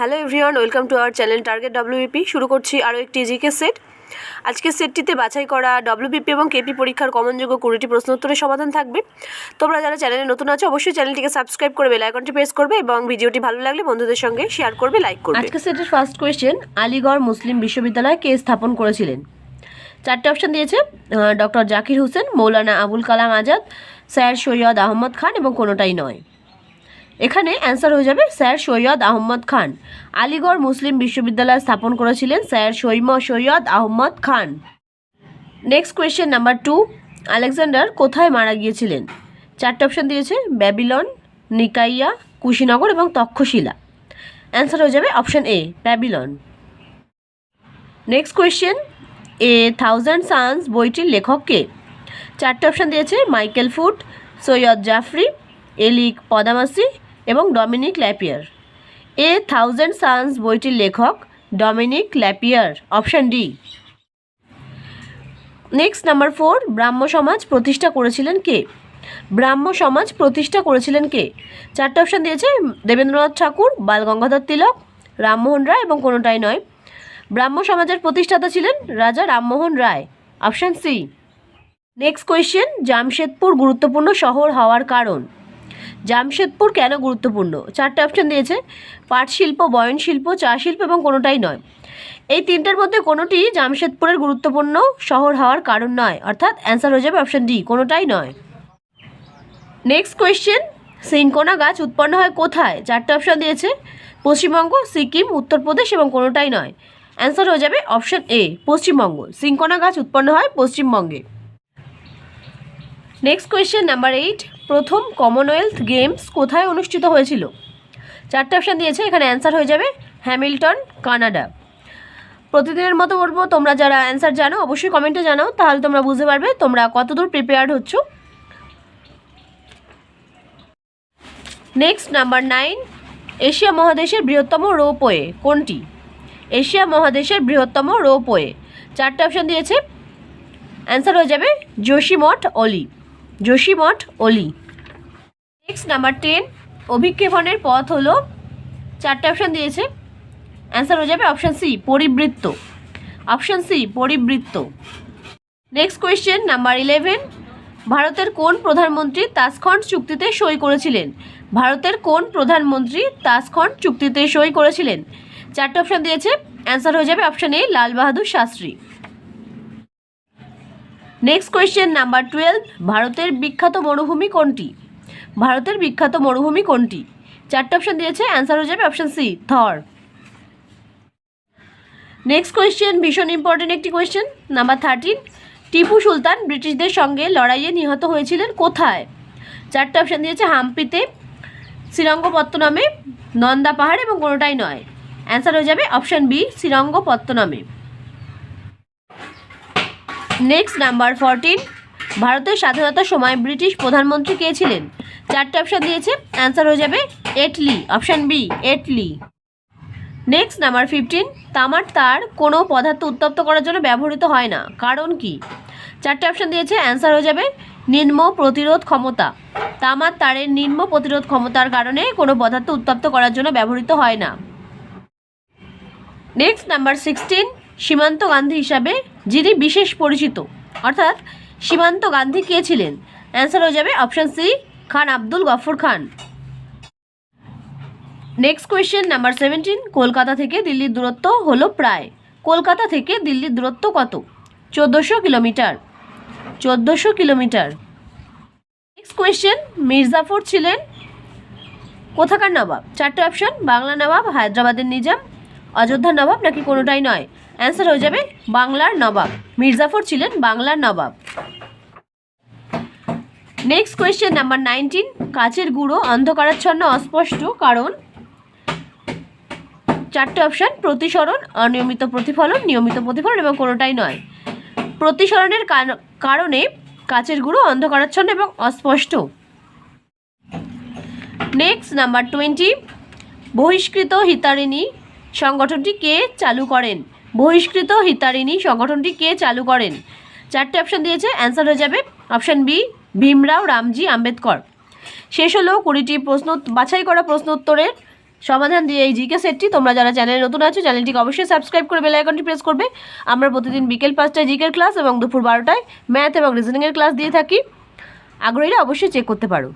Hello everyone, welcome to our channel target WBP শুরু করছি আরও একটি জিকে সেট আজকের সেটটিতে বাছাই করা ডব্লিউবিপি এবং কেপি পরীক্ষার কমনযোগ্য কুড়িটি প্রশ্নোত্তরের সমাধান থাকবে। তোমরা যারা চ্যানেলে নতুন আছো, অবশ্যই চ্যানেলটিকে সাবস্ক্রাইব করে বেল আইকনটি প্রেস করবে এবং ভিডিওটি ভালো লাগলে বন্ধুদের সঙ্গে শেয়ার করবে লাইক করবে। আজকের সেটের ফার্স্ট কোয়েশ্চেন আলিগড় মুসলিম বিশ্ববিদ্যালয় কে স্থাপন করেছিলেন? চারটে অপশন দিয়েছে ডক্টর জাকির হোসেন, মৌলানা আবুল কালাম আজাদ, স্যার সৈয়দ আহমদ খান এবং কোনোটাই নয়। এখানে অ্যান্সার হয়ে যাবে স্যার সৈয়দ আহমদ খান। আলিগড় মুসলিম বিশ্ববিদ্যালয় স্থাপন করেছিলেন sir সৈম Syed Ahmad Khan. Next question number two Alexander কোথায় মারা গিয়েছিলেন? চারটে অপশন দিয়েছে, ব্যাবিলন, নিকাইয়া, কুশিনগর এবং তক্ষশিলা। অ্যান্সার হয়ে যাবে option A Babylon. Next question A thousand suns বইটির লেখককে চারটে অপশান দিয়েছে, মাইকেল ফুড সৈয়দ জাফরি, এলিক পদামাসি এবং Dominique Lapierre. A thousand suns বইটির লেখক Dominique Lapierre, option D. Next number four, Brahmo Samaj প্রতিষ্ঠা করেছিলেন কে? ব্রাহ্ম সমাজ প্রতিষ্ঠা করেছিলেন কে? চারটে অপশান দিয়েছে, দেবেন্দ্রনাথ ঠাকুর বাল গঙ্গাধর তিলক, রামমোহন রায় এবং কোনোটাই নয়। ব্রাহ্ম সমাজের প্রতিষ্ঠাতা ছিলেন Raja Rammohan Roy, option C. Next question, Jamshedpur গুরুত্বপূর্ণ শহর হওয়ার কারণ। জামশেদপুর কেন গুরুত্বপূর্ণ? চারটে অপশান দিয়েছে, পাট শিল্প, বয়ন শিল্প, চা শিল্প এবং কোনোটাই নয়। এই তিনটার মধ্যে কোনোটি জামশেদপুরের গুরুত্বপূর্ণ, শহর হওয়ার কারণ নয়। অর্থাৎ অ্যান্সার হয়ে যাবে অপশান ডি কোনোটাই নয়। নেক্সট কোয়েশ্চেন সিনকোনা গাছ উৎপন্ন হয় কোথায়? চারটে অপশান দিয়েছে, পশ্চিমবঙ্গ, সিকিম, উত্তরপ্রদেশ এবং কোনোটাই নয়। অ্যান্সার হয়ে যাবে অপশান এ পশ্চিমবঙ্গ। সিনকোনা গাছ উৎপন্ন হয় পশ্চিমবঙ্গে। নেক্সট কোয়েশ্চেন নাম্বার এইট প্রথম কমনওয়েলথ গেমস কোথায় অনুষ্ঠিত হয়েছিল? চারটে অপশান দিয়েছে, এখানে অ্যান্সার হয়ে যাবে হ্যামিল্টন কানাডা প্রতিদিনের মতো বলব, তোমরা যারা অ্যান্সার জানো, অবশ্যই কমেন্টে জানাও, তাহলে তোমরা বুঝতে পারবে তোমরা কতদূর প্রিপেয়ার্ড হচ্ছ। নেক্সট নাম্বার নাইন এশিয়া মহাদেশের বৃহত্তম রোপওয়ে কোনটি? এশিয়া মহাদেশের বৃহত্তম রোপওয়ে। চারটে অপশান দিয়েছে অ্যান্সার হয়ে যাবে যোশীমঠ অলি যোশীমঠ অলি। নেক্সট নাম্বার টেন অভিক্ষেপণের পথ হলো, চারটে অপশান দিয়েছে। অ্যান্সার হয়ে যাবে অপশান সি পরিবৃত্ত। অপশান সি পরিবৃত্ত। নেক্সট কোয়েশ্চেন নাম্বার ইলেভেন ভারতের কোন প্রধানমন্ত্রী তাসখন্ড চুক্তিতে সই করেছিলেন? ভারতের কোন প্রধানমন্ত্রী তাসখন্ড চুক্তিতে সই করেছিলেন? চারটে অপশান দিয়েছে। অ্যান্সার হয়ে যাবে option A Lal Bahadur Shastri. Next question number twelve ভারতের বিখ্যাত মরুভূমি কোনটি? ভারতের বিখ্যাত মরুভূমি কোনটি? চারটে অপশান দিয়েছে অ্যান্সার হয়ে যাবে option C Thar next question ভীষণ ইম্পর্টেন্ট একটি question number thirteen Tipu Sultan ব্রিটিশদের সঙ্গে লড়াইয়ে নিহত হয়েছিলেন কোথায়? চারটে অপশান দিয়েছে, হাম্পিতে, শ্রীরঙ্গপত্তনমে, নন্দা পাহাড় এবং কোনোটাই নয়। অ্যান্সার হয়ে যাবে অপশান বি শ্রীরঙ্গপত্তনমে। নেক্সট নাম্বার ফরটিন ভারতের স্বাধীনতার সময় ব্রিটিশ প্রধানমন্ত্রী কে ছিলেন? চারটে অপশান দিয়েছে। অ্যান্সার হয়ে যাবে Attlee option B Attlee next number fifteen তামার তার কোনো পদার্থ উত্তপ্ত করার জন্য ব্যবহৃত হয় না। কারণ কি? চারটে অপশান দিয়েছে। অ্যান্সার হয়ে যাবে নিম্ন প্রতিরোধ ক্ষমতা। তামার তারের নিম্ন প্রতিরোধ ক্ষমতার কারণে কোনো পদার্থ উত্তপ্ত করার জন্য ব্যবহৃত হয় না। নেক্সট নাম্বার সিক্সটিন সীমান্ত গান্ধী হিসাবে, যিনি বিশেষ পরিচিত। অর্থাৎ, সীমান্ত গান্ধী কে ছিলেন? অ্যান্সার হয়ে যাবে option C Khan Abdul Ghaffar Khan. Next question number seventeen Kolkata থেকে দিল্লির দূরত্ব হলো প্রায়। কলকাতা থেকে দিল্লির দূরত্ব কত? চোদ্দোশো কিলোমিটার। চোদ্দোশো কিলোমিটার। নেক্সট কোয়েশ্চেন মির্জাফর ছিলেন কোথাকার নবাব? চারটে অপশন বাংলা নবাব, হায়দ্রাবাদের নিজাম অযোধ্যার নবাব, নাকি কোনোটাই নয়? অ্যান্সার হয়ে যাবে বাংলার নবাব। মির্জাফর ছিলেন বাংলার nawab. Next question number nineteen কাচের গুঁড়ো অন্ধকারাচ্ছন্ন অস্পষ্ট কারণ? চারটে অপশান প্রতিসরণ, অনিয়মিত প্রতিফলন, নিয়মিত প্রতিফলন এবং কোনোটাই নয়। প্রতিসরণের কারণে কাচের গুঁড়ো অন্ধকারাচ্ছন্ন এবং অস্পষ্ট। নেক্সট নাম্বার টোয়েন্টি বহিষ্কৃত হিতারিণী সংগঠনটি কে চালু করেন? বহিষ্কৃত হিতারিণী সংগঠনটি কে চালু করেন? চারটে অপশান দিয়েছে। অ্যান্সার হয়ে যাবে অপশান বি, ভীমরাও রামজি আম্বেদকর। শেষ হলো কুড়িটি প্রশ্ন, বাছাই করা প্রশ্ন উত্তরের সমাধান দিয়ে এই জিকে সেটটি। তোমরা যারা চ্যানেলে নতুন আছো, চ্যানেলটিকে অবশ্যই সাবস্ক্রাইব করে বেল আইকনটি প্রেস করবে। আমরা প্রতিদিন বিকেল পাঁচটায় জিকের ক্লাস এবং দুপুর বারোটায় ম্যাথ এবং রিজনিংয়ের ক্লাস দিয়ে থাকি। আগ্রহীরা অবশ্যই চেক করতে পারো।